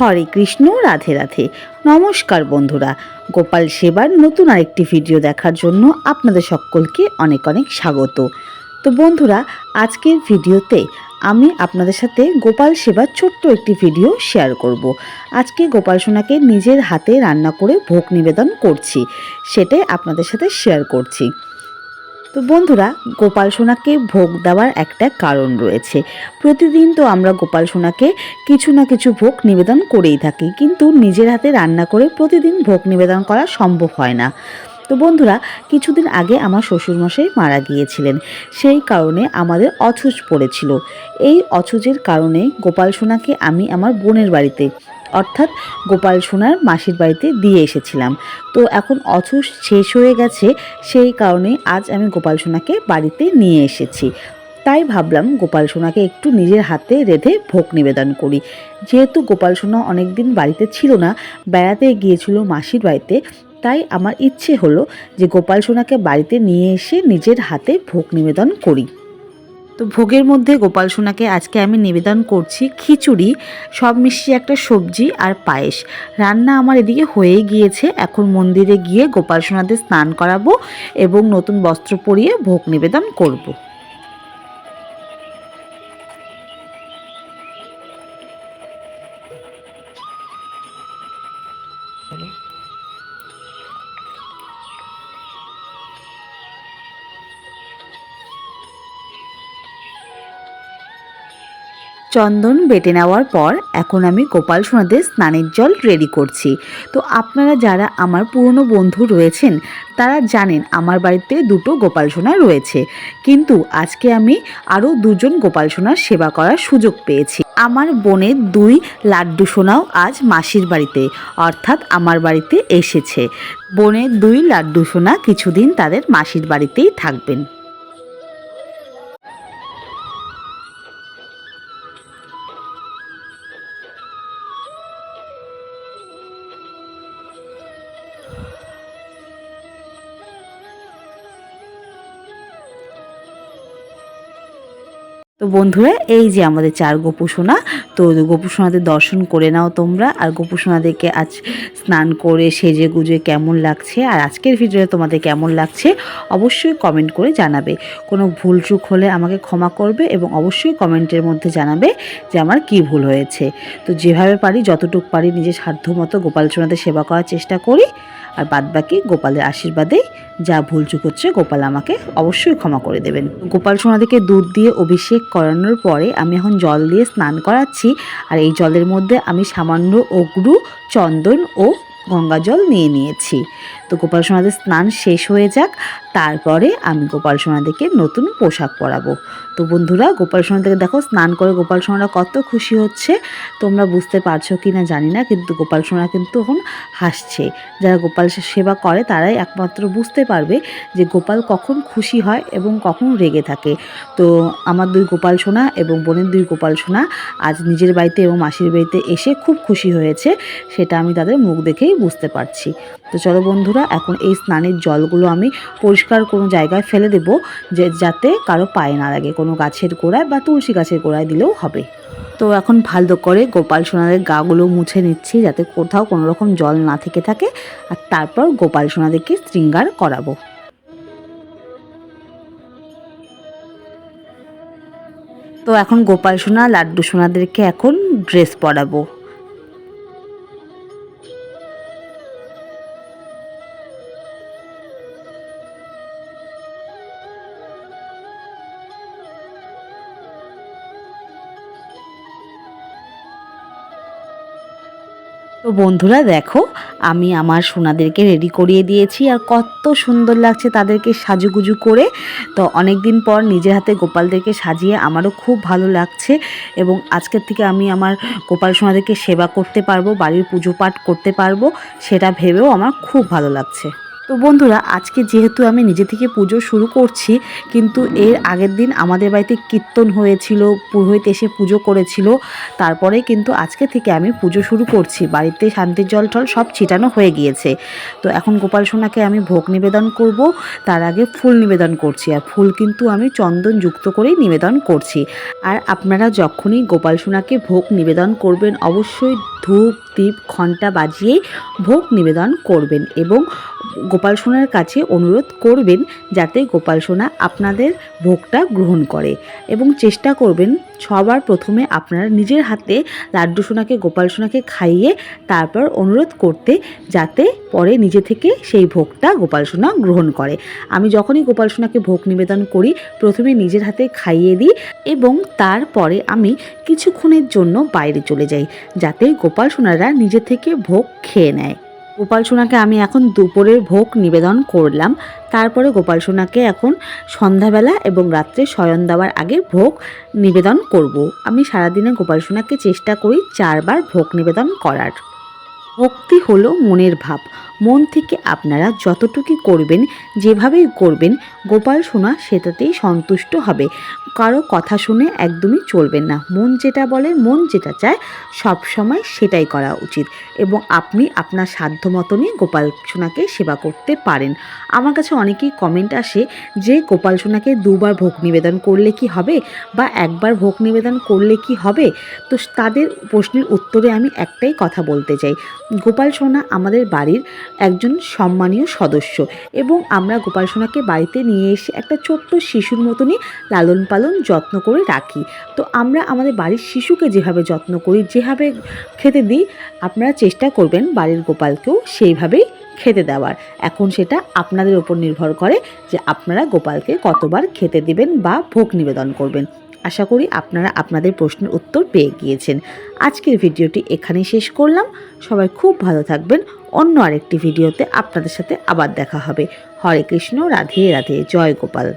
হরে কৃষ্ণ, রাধে রাধে। নমস্কার বন্ধুরা, গোপাল সেবার নতুন আরেকটি ভিডিও দেখার জন্য আপনাদের সকলকে অনেক অনেক স্বাগত। তো বন্ধুরা, আজকের ভিডিওতে আমি আপনাদের সাথে গোপাল সেবার ছোট্ট একটি ভিডিও শেয়ার করব। আজকে গোপাল সোনাকে নিজের হাতে রান্না করে ভোগ নিবেদন করছি, সেটাই আপনাদের সাথে শেয়ার করছি। তো বন্ধুরা, গোপাল সোনাকে ভোগ দেওয়ার একটা কারণ রয়েছে। প্রতিদিন তো আমরা গোপাল সোনাকে কিছু না কিছু ভোগ নিবেদন করেই থাকি, কিন্তু নিজের হাতে রান্না করে প্রতিদিন ভোগ নিবেদন করা সম্ভব হয় না। তো বন্ধুরা, কিছুদিন আগে আমার শ্বশুরমশাই মারা গিয়েছিলেন, সেই কারণে আমাদের অছুজ পড়েছিল। এই অছুজের কারণে গোপাল সোনাকে আমি আমার বোনের বাড়িতে অর্থাৎ গোপাল সোনার মাসির বাড়িতে দিয়ে এসেছিলাম। তো এখন অছুজ শেষ হয়ে গেছে, সেই কারণে আজ আমি গোপাল সোনাকে বাড়িতে নিয়ে এসেছি। তাই ভাবলাম গোপাল সোনাকে একটু নিজের হাতে রেঁধে ভোগ নিবেদন করি। যেহেতু গোপাল সোনা অনেকদিন বাড়িতে ছিল না, বেড়াতে গিয়েছিল মাসির বাড়িতে, তাই আমার ইচ্ছে হলো যে গোপাল সোনাকে বাড়িতে নিয়ে এসে নিজের হাতে ভোগ নিবেদন করি। তো ভোগের মধ্যে গোপাল সোনাকে আজকে আমি নিবেদন করছি খিচুড়ি, সব মিশিয়ে একটা সবজি আর পায়েস রান্না আমার এদিকে হয়ে গিয়েছে এখন মন্দিরে গিয়ে গোপাল সোনাদের স্নান করাবো এবং নতুন বস্ত্র পরিয়ে ভোগ নিবেদন করব। চন্দন বেটে নেওয়ার পর এখন আমি গোপাল সোনাদের স্নানের জল রেডি করছি। তো আপনারা যারা আমার পুরনো বন্ধু রয়েছেন, তারা জানেন আমার বাড়িতে দুটো গোপাল সোনা রয়েছে। কিন্তু আজকে আমি আরও দুজন গোপাল সোনার সেবা করার সুযোগ পেয়েছি। আমার বোনের দুই লাড্ডু সোনাও আজ মাসির বাড়িতে, অর্থাৎ আমার বাড়িতে এসেছে। বোনের দুই লাড্ডু সোনা কিছুদিন তাদের মাসির বাড়িতেই থাকবেন। তো বন্ধুরা, এই যে আমাদের চার গোপুসোনা তো গোপুসোনাদের দর্শন করে নাও তোমরা, আর গোপুসোনাদেরকে আজ স্নান করে সেজে গুজে কেমন লাগছে, আর আজকের ভিডিওতে তোমাদের কেমন লাগছে, অবশ্যই কমেন্ট করে জানাবে। কোনো ভুল চুক হলে আমাকে ক্ষমা করবে এবং অবশ্যই কমেন্টের মধ্যে জানাবে যে আমার কি ভুল হয়েছে। তো যেভাবে পারি, যতটুকু পারি নিজের সাধ্য মতো গোপালচনাদের সেবা করার চেষ্টা করি। আর বাদবাকি গোপালের আশীর্বাদে যা ভুল ভুলচুক হচ্ছে গোপাল আমাকে অবশ্যই ক্ষমা করে দেবেন। গোপাল সোনাদিকে দুধ দিয়ে অভিষেক করানোর পরে আমি এখন জল দিয়ে স্নান করাচ্ছি আর এই জলের মধ্যে আমি সামান্য অগ্রু, চন্দন ও গঙ্গা জল নিয়ে নিয়েছি। তো গোপাল সোনাদের স্নান শেষ হয়ে যাক, তারপরে আমি গোপাল সোনাদেরকে নতুন পোশাক পরাবো। তো বন্ধুরা, গোপাল সোনাদেরকে দেখো, স্নান করে গোপাল সোনারা কত খুশি হচ্ছে। তোমরা বুঝতে পারছ কি না জানি না, কিন্তু গোপাল সোনা কিন্তু এখন হাসছে। যারা গোপাল সেবা করে, তারাই একমাত্র বুঝতে পারবে যে গোপাল কখন খুশি হয় এবং কখন রেগে থাকে। তো আমার দুই গোপাল সোনা এবং বোনের দুই গোপাল সোনা আজ নিজের বাড়িতে এবং মাসির বাড়িতে এসে খুব খুশি হয়েছে। সেটা আমি তাদের মুখ দেখেই বুঝতে পারছি। তো চলো বন্ধুরা, এখন এই স্নানের জলগুলো আমি পরিষ্কার কোনো জায়গায় ফেলে দেব, যে যাতে কারও পায়ে না লাগে, কোনো গাছের গোড়ায় বা তুলসী গাছের গোড়ায় দিলেও হবে। তো এখন ভালো করে গোপাল সোনাদের গাগুলো মুছে নিচ্ছি, যাতে কোথাও কোনো রকম জল না থেকে থাকে, আর তারপর গোপাল সোনাদেরকে শৃঙ্গার করাবো। তো এখন গোপাল সোনা, লাড্ডু সোনাদেরকে এখন ড্রেস পরাবো। তো বন্ধুরা দেখো, আমি আমার সোনাদেরকে রেডি করিয়ে দিয়েছি আর কত সুন্দর লাগছে তাদেরকে সাজুগুজু করে। তো অনেক দিন পর নিজের হাতে গোপালদেরকে সাজিয়ে আমারও খুব ভালো লাগছে এবং আজকের থেকে আমি আমার গোপাল সোনাদেরকে সেবা করতে পারব, বাড়ির পুজো পাঠ করতে পারব, সেটা ভেবেও আমার খুব ভালো লাগছে। তো বন্ধুরা, আজকে যেহেতু আমি নিজে থেকে পুজো শুরু করছি, কিন্তু এর আগের দিন আমাদের বাড়িতে কীর্তন হয়েছিল, পুরোহিত এসে পুজো করেছিল। তারপরে কিন্তু আজকে থেকে আমি পুজো শুরু করছি। বাড়িতে শান্তির জল টল সব ছিটানো হয়ে গিয়েছে। তো এখন গোপাল সোনাকে আমি ভোগ নিবেদন করব। তার আগে ফুল নিবেদন করছি। আর ফুল কিন্তু আমি চন্দন যুক্ত করেই নিবেদন করছি। আর আপনারা যখনই গোপাল সোনাকে ভোগ নিবেদন করবেন, অবশ্যই ধূপ দীপ ঘণ্টা বাজিয়েই ভোগ নিবেদন করবেন এবং গোপাল সোনার কাছে অনুরোধ করবেন যাতে গোপাল সোনা আপনাদের ভোগটা গ্রহণ করে এবং চেষ্টা করবেন সবার প্রথমে আপনারা নিজের হাতে লাড্ডু সোনাকে, গোপাল সোনাকে খাইয়ে তারপর অনুরোধ করতে যাতে পরে নিজে থেকে সেই ভোগটা গোপাল সোনা গ্রহণ করে। আমি যখনই গোপাল সোনাকে ভোগ নিবেদন করি, প্রথমে নিজের হাতে খাইয়ে দিই এবং তারপরে আমি কিছুক্ষণের জন্য বাইরে চলে যাই, যাতে গোপাল সোনারা নিজে থেকে ভোগ খেয়ে নেয়। গোপাল সোনাকে আমি এখন দুপুরের ভোগ নিবেদন করলাম। তারপরে গোপাল সোনাকে এখন সন্ধ্যাবেলা এবং রাত্রে শয়ন দেওয়ার আগে ভোগ নিবেদন করব। আমি সারাদিনে গোপাল সোনাকে চেষ্টা করি চারবার ভোগ নিবেদন করার। ভক্তি হলো মনের ভাব। মন থেকে আপনারা যতটুকু করবেন, যেভাবেই করবেন, গোপাল সোনা সেটাতেই সন্তুষ্ট হবে। কারও কথা শুনে একদমই চলবেন না। মন যেটা বলে, মন যেটা চায় সব সময় সেটাই করা উচিত এবং আপনি আপনার সাধ্য মতনই গোপাল সোনাকে সেবা করতে পারেন। আমার কাছে অনেকেই কমেন্ট আসে যে, গোপাল সোনাকে দুবার ভোগ নিবেদন করলে কি হবে? বা একবার ভোগ নিবেদন করলে কি হবে? তো তাদের প্রশ্নের উত্তরে আমি একটাই কথা বলতে চাই। গোপাল সোনা আমাদের বাড়ির একজন সম্মানীয় সদস্য। এবং আমরা গোপাল সোনাকে বাড়িতে নিয়ে এসে একটা ছোট্ট শিশুর মতনই লালন পালন যত্ন করে রাখি। তো আমরা আমাদের বাড়ির শিশুকে যেভাবে যত্ন করি, যেভাবে খেতে দিই, আপনারা চেষ্টা করবেন বাড়ির গোপালকেও সেইভাবেই খেতে দেওয়ার। এখন সেটা আপনাদের ওপর নির্ভর করে যে আপনারা গোপালকে কতবার খেতে দিবেন বা ভোগ নিবেদন করবেন। আশা করি আপনারা আপনাদের প্রশ্নের উত্তর পেয়ে গিয়েছেন। আজকের ভিডিওটি এখানেই শেষ করলাম। সবাই খুব ভালো থাকবেন। অন্য আরেকটি ভিডিওতে আপনাদের সাথে আবার দেখা হবে। হরে কৃষ্ণ রাধে রাধে জয় গোপাল।